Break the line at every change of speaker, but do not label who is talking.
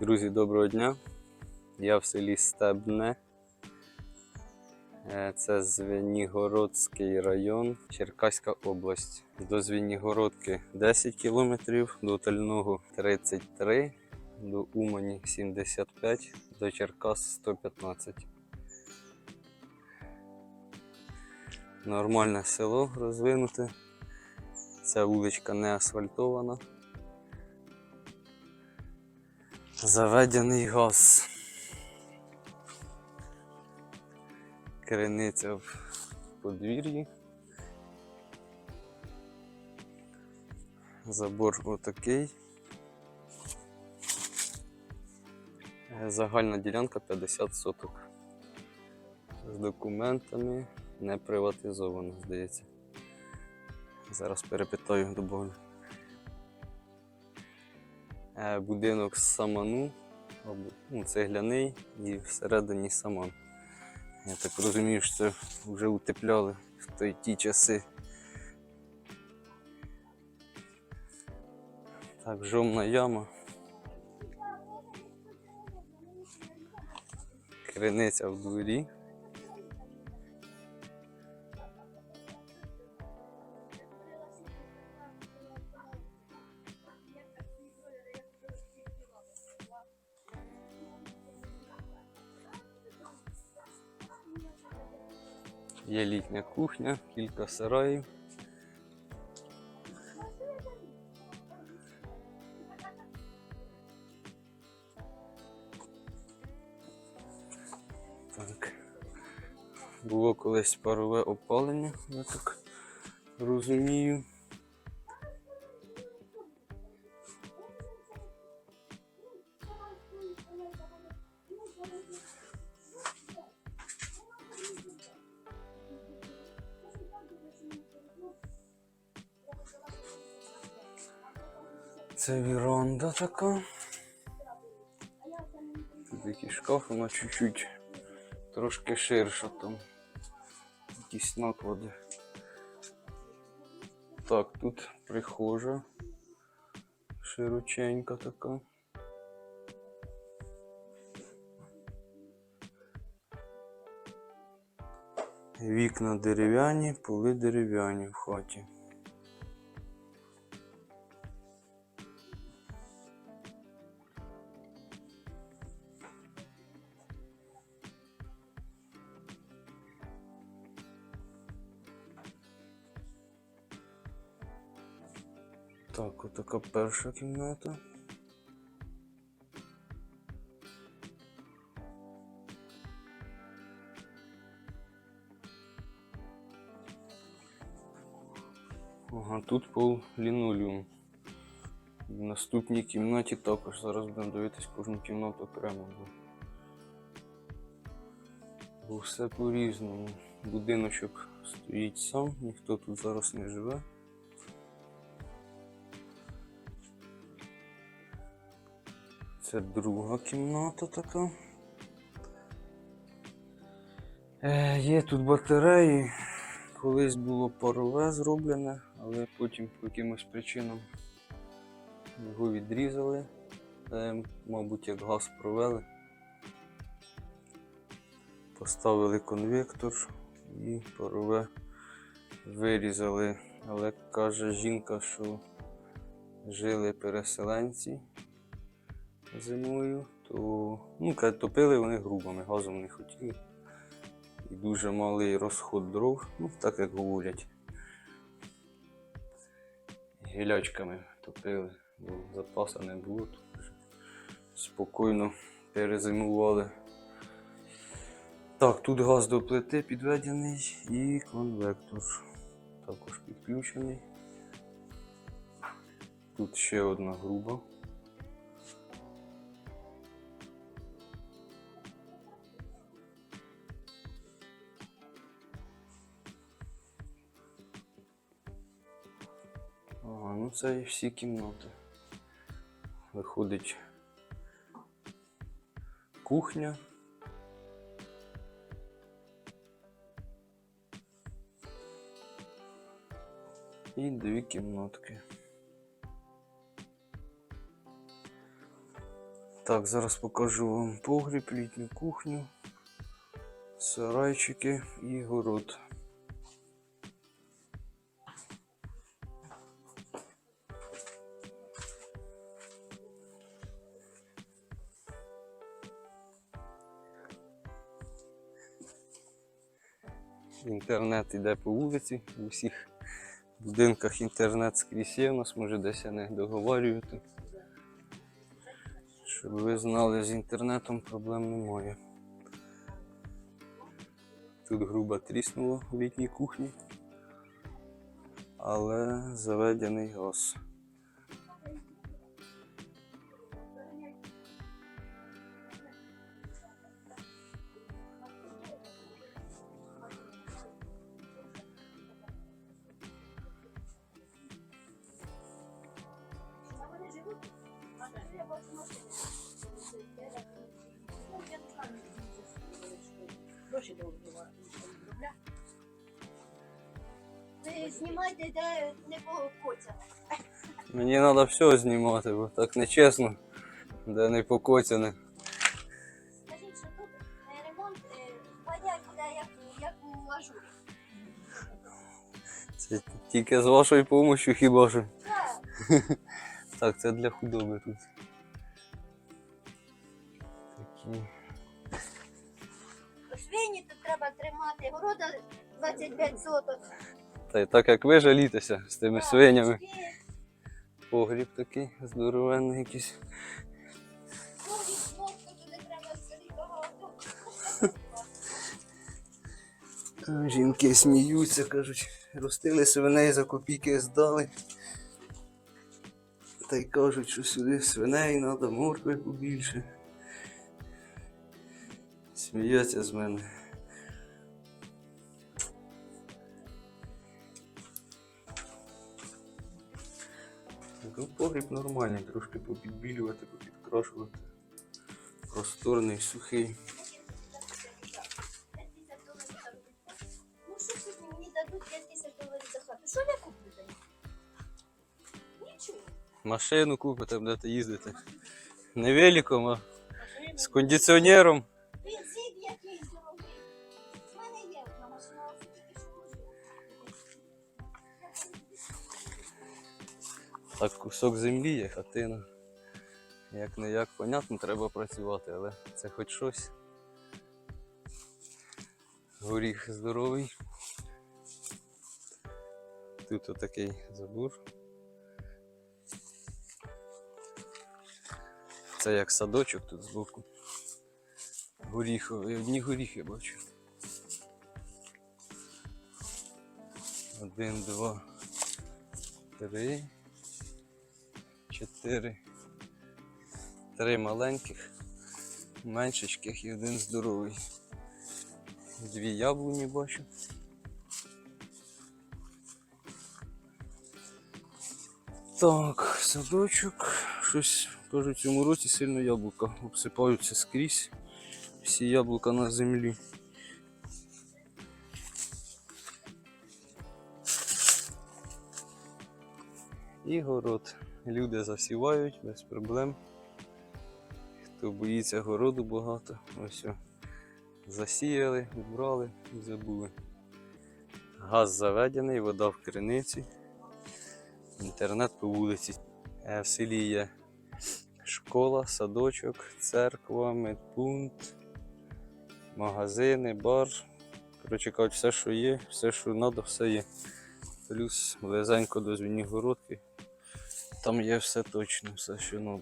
Друзі, доброго дня. Я в селі Стебне. Е, Це Звенігородський район, Черкаська область. До Звенігородки 10 кілометрів, до Тального 33, до Умані 75, до Черкас 115. Нормальне село розвинуте. Ця вуличка не асфальтована. Заведений газ. Криниця в подвір'ї. Забор отакий. Е, Загальна ділянка 50 соток. З документами не приватизовано, здається. Зараз перепитаю до Бога. Е, Будинок з саману, або, ну, цегляний і всередині саман. Я так розумію, що це вже утепляли в той ті часи. Так, жовна яма. Криниця в дворі. Є літня кухня, кілька сараїв. Так. Було колись парове опалення, я так розумію. Це віранда така. Тут якийсь шкаф, вона чуть-чуть трошки ширша там. Якісь наклади. Так, тут прихожа. Широченька така. Вікна дерев'яні, поли дерев'яні в хаті. Так, отака перша кімната. Ага, тут пол лінолеум. В наступній кімнаті також. Зараз будемо дивитись кожну кімнату окремо. Бо все по-різному. Будиночок стоїть сам, ніхто тут зараз не живе. Це друга кімната така. Е, є тут батареї. Колись було парове зроблене, але потім по якимось причинам його відрізали. Е, мабуть, як газ провели. Поставили конвектор і парове вирізали. Але каже жінка, що жили переселенці зимою, то ну, топили вони грубами, газом не хотіли. І дуже малий розход дров, ну так як говорять. Гілячками топили, бо запасу не було, спокійно перезимували. Так, тут газ до плити підведений і конвектор також підключений. Тут ще одна груба. Ну це і всі кімнати. Виходить кухня. І дві кімнатки. Так, зараз покажу вам погріб, літню кухню, сарайчики і город. Інтернет йде по вулиці, у всіх будинках інтернет скрізь є, у нас може десь я не договорюю. то Щоб ви знали, з інтернетом проблем немає. Тут грубо тріснуло в літній кухні, але заведений газ.
Ви знімайте, де не покоцяне.
Мені треба все знімати, бо так нечесно, де не покоцяне.
Скажіть, що тут е, ремонт е, впадять буде як, як у ажурі.
Це тільки з вашою допомогою хіба що.
Так,
Так, це для худоби тут.
Свині тут треба тримати, города 25 соток.
Та й так як ви жалітеся з тими свинями. Погріб такий здоровенний якийсь. Там Жінки сміються, кажуть, ростили свиней за копійки здали. Та й кажуть, що сюди свиней треба, моркви побільше. Сміються з мене. Ну, погріб нормальний, трошки попідбілювати, попідкрашувати. Просторний, сухий.
Ну що сьогодні мені дадуть 5 тисяч доларів за хату? Що я куплю за них? Нічого.
Машину купите, будете їздити. Не великом, а з кондиціонером. Так, кусок землі є, хатина. Як не як, понятно, треба працювати, але це хоч щось. Горіх здоровий. Тут отакий забор. Це як садочок тут збоку. Горіховий, одні горіхи бачу. Один, два, три, чотири. Три маленьких, меншечких і один здоровий. Дві яблуні бачу. Так, садочок. Щось, кажуть, в цьому році сильно яблука обсипаються скрізь. Всі яблука на землі. І город. Люди засівають без проблем. Хто боїться городу багато, ось о. засіяли, убрали і забули. Газ заведений, вода в криниці, інтернет по вулиці. Е, В селі є школа, садочок, церква, медпункт, магазини, бар. Коротше кажуть, все, що є, все, що треба, все є. Плюс близенько до Звенігородки. Там є все точно, все, що треба.